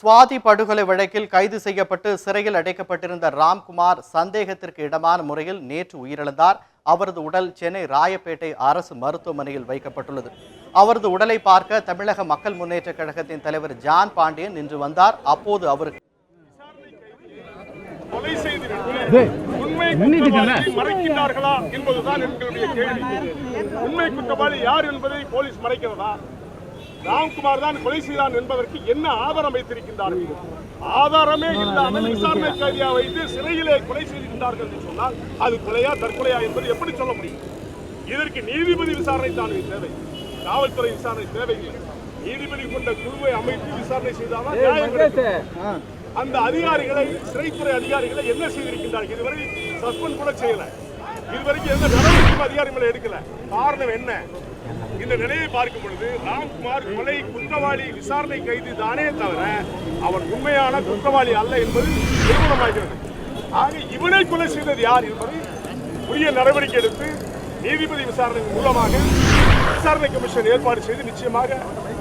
சுவாதி படுகொலை வழக்கில் கைது செய்யப்பட்டு சிறையில் அடைக்கப்பட்டிருந்த ராம்குமார் சந்தேகத்திற்கு இடமான முறையில் நேற்று உயிரிழந்தார். அவரது உடல் சென்னை ராயப்பேட்டை அரசு மருத்துவமனையில் வைக்கப்பட்டுள்ளது. அவரது உடலை பார்க்க தமிழக மக்கள் முன்னேற்ற கழகத்தின் தலைவர் ஜான் பாண்டியன் இன்று வந்தார். அப்போது அவருக்கு மறைக்கின்றார்களா என்பதுதான் எங்களுடைய கேள்வி. உண்மை குற்றவாளி யார் என்பதை போலீஸ் மறைக்கிறதா? ராம்குமார் தான் கொலை செய்தான் என்பதற்கு என்ன ஆதாரம் வைத்திருக்கின்றார்கள் ஆதாரமே இல்லாமல் விசாரணை கைதியா வைத்து சிறையிலே கொலை செய்திருந்தார்கள் என்று சொன்னால் அது கொலையா தற்கொலையா என்பது எப்படி சொல்ல முடியும்? இதற்கு நீதிபதி விசாரணை தான் தேவை. காவல்துறை விசாரணை தேவையில்லை நீதிபதி கொண்ட குழுவை அமைத்து விசாரணை செய்தால்தான் நியாயம். அந்த அதிகாரிகளை சிறைத்துறை அதிகாரிகளை என்ன செய்திருக்கின்றார்கள்? இதுவரை சஸ்பெண்ட் கூட செய்யல. இதுவரைக்கும் எந்த நடவடிக்கையும் அதிகாரிகளை எடுக்கல. காரணம் என்ன? இந்த நிலையை பார்க்கும் பொழுது ராம்குமார் கொலை குற்றவாளி விசாரணை கைது தானே தவிர அவன் உண்மையான குற்றவாளி அல்ல என்பது நிறுவனமாகிறது ஆக இவனை கொலை செய்தது யார் என்பதை உரிய நடவடிக்கை எடுத்து நீதிபதி விசாரணை மூலமாக விசாரணை கமிஷன் ஏற்பாடு செய்து நிச்சயமாக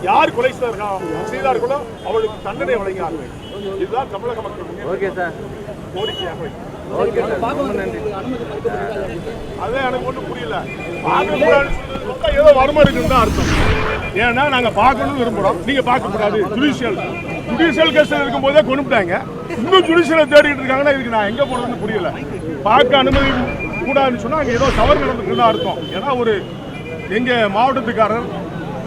யார் கொலை செய்தார்களோ அவர்களுக்கு தண்டனை வழங்கினார்கள். இதுதான் தமிழக மக்கள் ஓகே சார். கோரிக்கையாக அதே எனக்கு ஒன்றும் புரியல பார்க்கக்கூடாதுன்னு ஏதோ வருமா இருக்குன்னு தான் அர்த்தம். ஏன்னா நாங்க பார்க்கணும்னு விரும்புறோம். நீங்க பார்க்க கூடாது. ஜுடிஷியல் ஜுடிஷியல் கேஸ்ல இருக்கும் போதே கொண்டுட்டாங்க. இன்னும் ஜுடிஷியலை தேடிட்டு இருக்காங்கன்னா இதுக்கு நான் எங்க போறதுன்னு புரியல. பார்க்க அனுமதி கூடாதுன்னு சொன்னா அங்க ஏதோ தவறு நடந்துருக்கு தான் அர்த்தம். ஏன்னா ஒரு எங்க மாவட்டத்துக்காரர்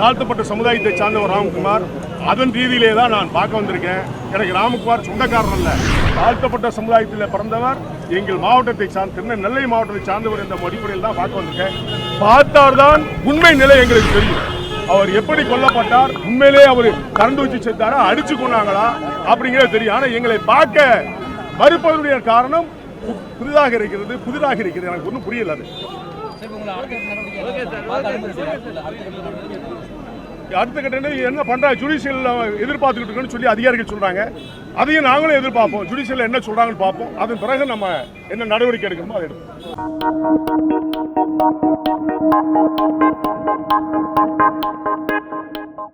தாழ்த்தப்பட்ட சமுதாயத்தை சார்ந்தவர் ராம்குமார் அதன் ரீதியிலே தான் நான் பார்க்க வந்திருக்கேன். எனக்கு ராமகுமார் சொந்தக்காரர் அல்ல. தாழ்த்தப்பட்ட சமுதாயத்தில் பிறந்தவர் எங்கள் மாவட்டத்தை சார்ந்த திருநெல் நெல்லை மாவட்டத்தை சார்ந்தவர் என்ற அடிப்படையில் தான் பார்க்க வந்திருக்கேன். பார்த்தால்தான் உண்மை நிலை எங்களுக்கு தெரியும். அவர் எப்படி கொல்லப்பட்டார் உண்மையிலே அவர் கரண்டு வச்சு செத்தாரா அடிச்சு கொண்டாங்களா அப்படிங்கிறது தெரியும். ஆனால் எங்களை பார்க்க மறுப்பதனுடைய காரணம் பு- புதிதாக இருக்கிறது புதிதாக இருக்கிறது. எனக்கு ஒன்றும் புரியல அது. அடுத்த கட்ட என்ன- என்ன ஜுடிஷியலில் ஜுடிஷியல் எதிர்பார்த்துக்கிட்டு இருக்கோன்னு சொல்லி அதிகாரிகள் சொல்றாங்க. அதையும் நாங்களும் எதிர்பார்ப்போம். ஜுடிஷியலில் என்ன சொல்றாங்கன்னு பார்ப்போம். அதன் பிறகு நம்ம என்ன நடவடிக்கை எடுக்கணுமோ அதை எடுப்போம்.